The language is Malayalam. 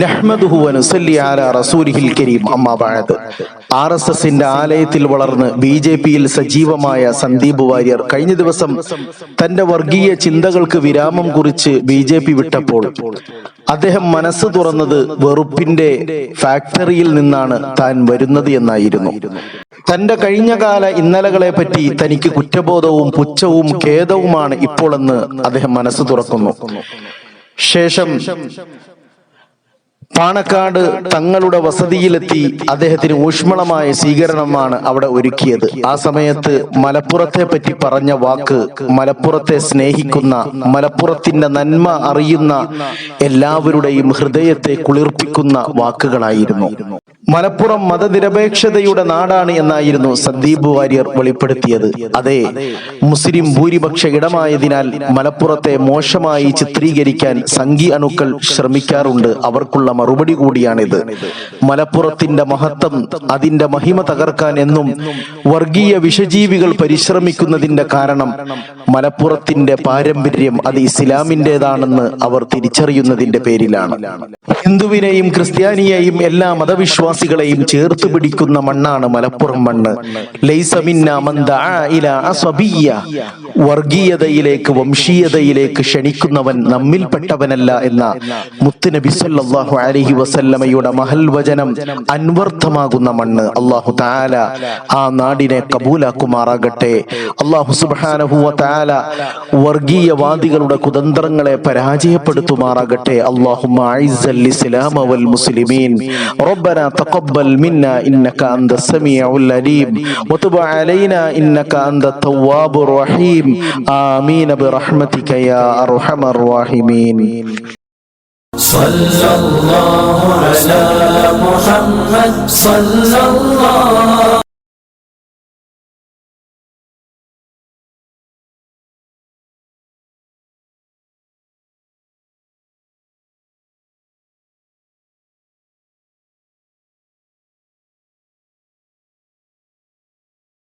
നഹ്മദുഹു റസൂലിഹിൽ കരീം. ആലയത്തിൽ വളർന്ന് ബി ജെ പിയിൽ സജീവമായ സന്ദീപ് വാര്യർ കഴിഞ്ഞ ദിവസം തന്റെ വർഗീയ ചിന്തകൾക്ക് വിരാമം കുറിച്ച് ബി ജെ പി വിട്ടപ്പോൾ അദ്ദേഹം മനസ്സ് തുറന്നത് വെറുപ്പിന്റെ ഫാക്ടറിയിൽ നിന്നാണ് താൻ വരുന്നത് എന്നായിരുന്നു. തന്റെ കഴിഞ്ഞകാല ഇന്നലകളെ പറ്റി തനിക്ക് കുറ്റബോധവും പുച്ഛവും ഖേദവുമാണ് ഇപ്പോഴെന്ന് അദ്ദേഹം മനസ്സ് തുറക്കുന്നു. ശേഷം പാണക്കാട് തങ്ങളുടെ വസതിയിലെത്തി അദ്ദേഹത്തിന് ഊഷ്മളമായ സ്വീകരണമാണ് അവിടെ ഒരുക്കിയത്. ആ സമയത്ത് മലപ്പുറത്തെ പറ്റി പറഞ്ഞ വാക്ക് മലപ്പുറത്തെ സ്നേഹിക്കുന്ന മലപ്പുറത്തിന്റെ നന്മ അറിയുന്ന എല്ലാവരുടെയും ഹൃദയത്തെ കുളിർപ്പിക്കുന്ന വാക്കുകളായിരുന്നു. മലപ്പുറം മതനിരപേക്ഷതയുടെ നാടാണ് എന്നായിരുന്നു സന്ദീപ് വാര്യർ വെളിപ്പെടുത്തിയത്. അതെ മുസ്ലിം ഭൂരിപക്ഷ ഇടമായതിനാൽ മലപ്പുറത്തെ മോശമായി ചിത്രീകരിക്കാൻ സംഘി അണുക്കൾ ശ്രമിക്കാറുണ്ട്. അവർക്കുള്ള മറുപടി കൂടിയാണിത്. മലപ്പുറത്തിന്റെ മഹത്വം അതിന്റെ മഹിമ തകർക്കാൻ എന്നും വർഗീയ വിഷജീവികൾ പരിശ്രമിക്കുന്നതിന്റെ കാരണം മലപ്പുറത്തിന്റെ പാരമ്പര്യം അത് ഇസ്ലാമിന്റെതാണെന്ന് അവർ തിരിച്ചറിയുന്നതിന്റെ പേരിലാണ്. ഹിന്ദുവിനെയും ക്രിസ്ത്യാനിയെയും എല്ലാ മതവിശ്വാസികളെയും ചേർത്ത് പിടിക്കുന്ന മണ്ണാണ് മലപ്പുറം മണ്ണ് ലൈസ മിന്നാ മൻ ദആ ഇലാ അസബിയ്യ. വർഗീയതയിലേക്ക് വംശീയതയിലേക്ക് ക്ഷണിക്കുന്നവൻ നമ്മിൽപ്പെട്ടവനല്ല എന്ന മുത്തുനബി സല്ലല്ലാഹു അലൈഹി വസല്ലമയുടെ മഹൽ വചനം അൻവർത്ഥമാകുന്ന മണ്ണ് അള്ളാഹു താല ആ നാടിനെ കബൂലാക്കുമാറാകട്ടെ അള്ളാഹു സുബ്ഹാനഹു വ തആല വർഗീയവാദികളുടെ കുതന്ത്രങ്ങളെ പരാജയപ്പെടുത്തുമാറാകട്ടെ അള്ളാഹുമ്മ അഇസ്സൽ ഇസ്ലാമ വൽ മുസ്ലിമീൻ ربنا تقبل منا إنك أنت السميع العليم. وتب علينا إنك أنت التواب الرحيم. آمين برحمتك يا أرحم الراحمين. صلى الله على محمد. صلى الله